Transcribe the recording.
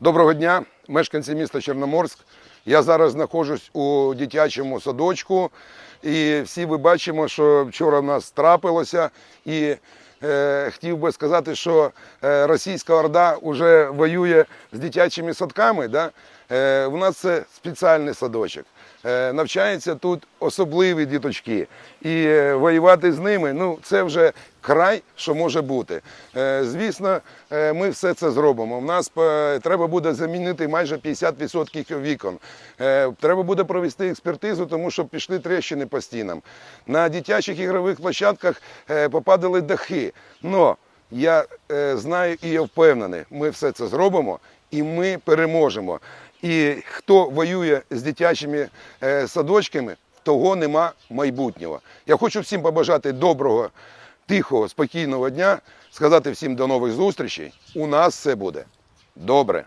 Доброго дня, мешканці міста Чорноморськ. Я зараз знаходжусь у дитячому садочку, і всі ви бачимо, що вчора в нас трапилося. І е, хотів би сказати, що е, російська орда вже воює з дитячими садками. Да? Е, у нас це спеціальний садочок. Е, навчаються тут особливі діточки. І е, воювати з ними ну, це вже край, що може бути. Звісно, ми все це зробимо. У нас треба буде замінити майже 50% вікон. Треба буде провести експертизу, тому що пішли тріщини по стінам. На дитячих ігрових площадках попадали дахи. Но я знаю і я впевнений, ми все це зробимо і ми переможемо. І хто воює з дитячими е, садочками, того нема майбутнього. Я хочу всім побажати доброго, тихого, спокійного дня, сказати всім до нових зустрічей. У нас все буде добре.